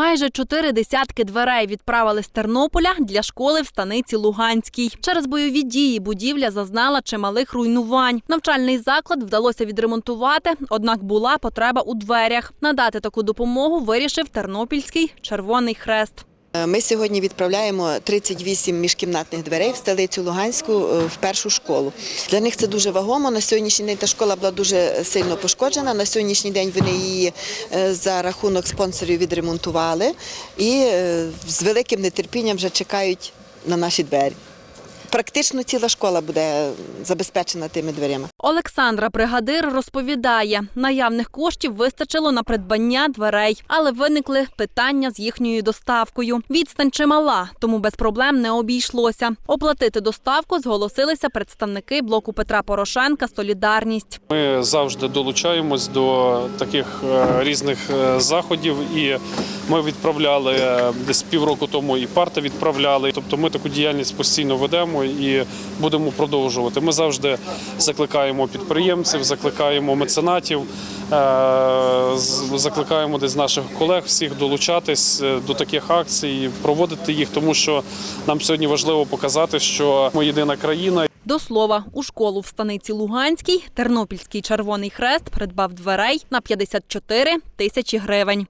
Майже чотири десятки дверей відправили з Тернополя для школи в станиці Луганській. Через бойові дії будівля зазнала чималих руйнувань. Навчальний заклад вдалося відремонтувати, однак була потреба у дверях. Надати таку допомогу вирішив Тернопільський Червоний Хрест. Е, Ми сьогодні відправляємо 38 міжкімнатних дверей в столицю Луганську е, в першу школу. Для них це дуже вагомо. На сьогоднішній день та школа була дуже сильно пошкоджена. На сьогоднішній день вони її е, за рахунок спонсорів відремонтували і з великим нетерпінням вже чекають на наші двері. Практично ціла школа буде забезпечена тими дверями. Олександра Бригадир розповідає, наявних коштів вистачило на придбання дверей, але виникли питання з їхньою доставкою. Відстань чимала, тому без проблем не обійшлося. Оплатити доставку зголосилися представники блоку Петра Порошенка Солідарність. Ми завжди долучаємось до таких е, різних е, заходів, і ми відправляли е, десь півроку тому і парти відправляли. Тобто ми таку діяльність постійно ведемо і будемо продовжувати. Ми завжди закликаємо підприємців, закликаємо меценатів, е, закликаємо десь наших колег всіх долучатись е, до таких акцій, проводити їх, тому що нам сьогодні важливо показати, що ми єдина країна. До слова, у школу в станиці Луганській Тернопільський Червоний Хрест придбав дверей на 54 тисячі гривень.